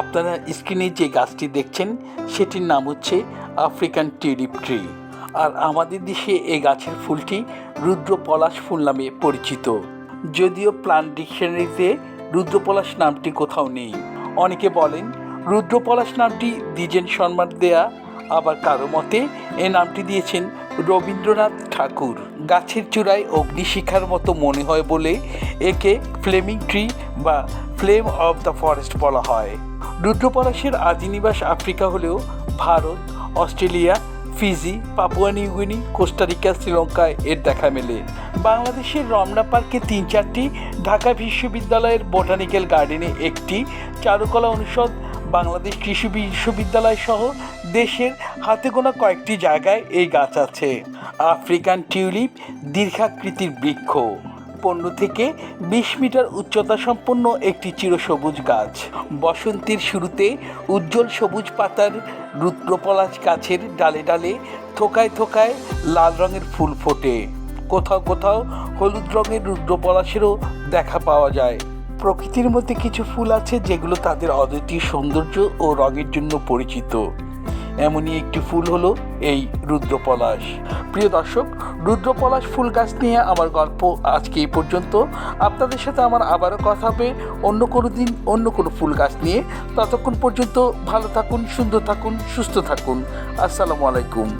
আপনারা স্ক্রিনে যে গাছটি দেখছেন, সেটির নাম হচ্ছে আফ্রিকান টিউলিপ ট্রি। আর আমাদের দেশে এই গাছের ফুলটি রুদ্র পলাশ ফুল নামে পরিচিত। যদিও প্লান্ট ডিকশনারিতে রুদ্রপলাশ নামটি কোথাও নেই। অনেকে বলেন, রুদ্রপলাশ নামটি দ্বিজেন সম্মান দেয়া, আবার কারও মতে এ নামটি দিয়েছেন রবীন্দ্রনাথ ঠাকুর। গাছের চূড়ায় অগ্নিশিখার মতো মনে হয় বলে একে ফ্লেমিং ট্রি বা ফ্লেম অফ দ্য ফরেস্ট বলা হয়। রুদ্রপলাশের আদিনিবাস আফ্রিকা হলেও Bharat, Australia, Fiji, Papua New Guinea Costa Rica শ্রীলঙ্কায় এর দেখা মেলে। বাংলাদেশের রমনা পার্কে তিন চারটি ঢাকা বিশ্ববিদ্যালয়ের বোটানিক্যাল গার্ডেনে একটি চারুকলা অনুষদ, বাংলাদেশ কৃষি বিশ্ববিদ্যালয় সহ দেশের হাতে গোনা কয়েকটি জায়গায় এই গাছ আছে। আফ্রিকান টিউলিপ দীর্ঘাকৃতির বৃক্ষ। পনেরো থেকে বিশ মিটার উচ্চতা সম্পন্ন একটি চিরসবুজ গাছ। বসন্তের শুরুতে উজ্জ্বল সবুজ পাতার রুদ্রপলাশ গাছের ডালে ডালে থোকায় থোকায় লাল রঙের ফুল ফোটে। কোথাও কোথাও হলুদ রঙের রুদ্রপলাশেরও দেখা পাওয়া যায়। প্রকৃতির মধ্যে কিছু ফুল আছে যেগুলো তাদের অদ্বিতীয় সৌন্দর্য ও রঙের জন্য পরিচিত। এমনই একটি ফুল হলো এই রুদ্রপলাশ। প্রিয় দর্শক, রুদ্রপলাশ ফুল গাছ নিয়ে আমার গল্প আজকে এই পর্যন্ত। আপনাদের সাথে আমার আবারও কথা হবে অন্য কোনো দিন, অন্য কোনো ফুল গাছ নিয়ে। ততক্ষণ পর্যন্ত ভালো থাকুন, সুন্দর থাকুন, সুস্থ থাকুন। আসসালামু আলাইকুম।